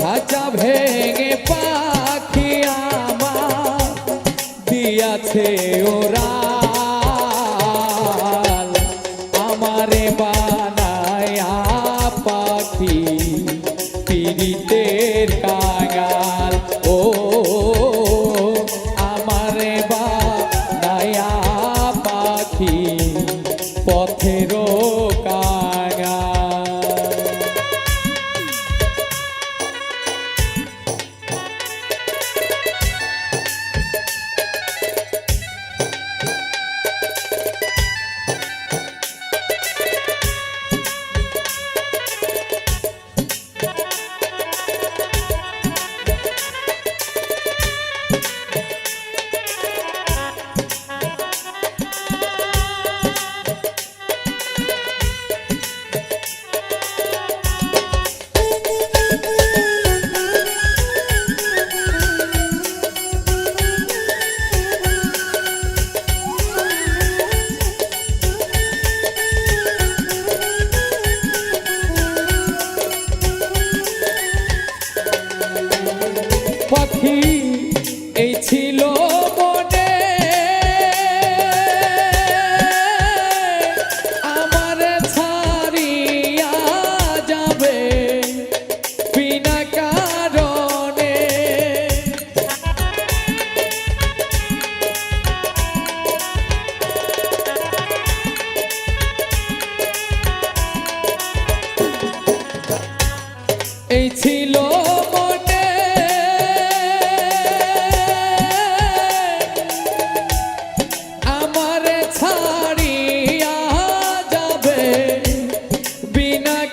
খাঁচা ভেঙে পাখি আমার দিয়াছে ওরা। ছিল মনে। আমার ছাড়িয়া যাবে বিনা কারণে। এই ছিল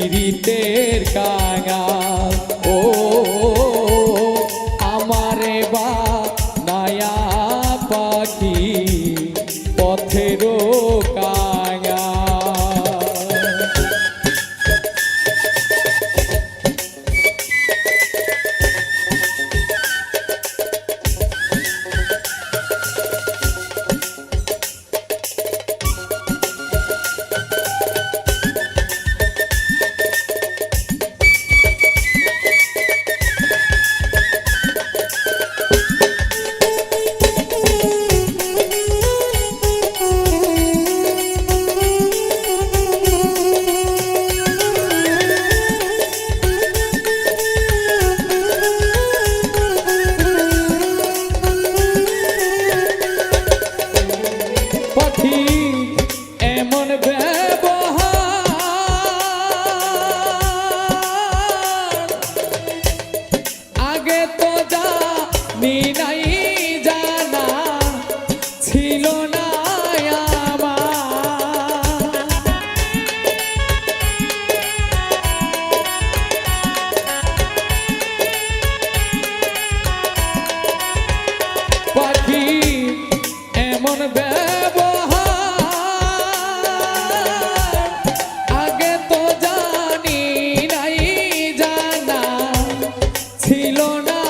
পিরিতের কাঙাল ও আমারে বা নায়া পাখি। এমন ব্যবহার। আগে তো জানি নাই জানা ছিল না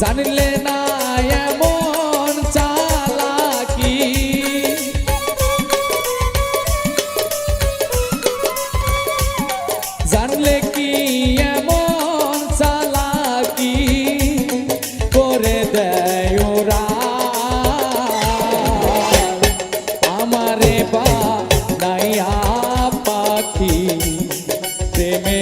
জানলে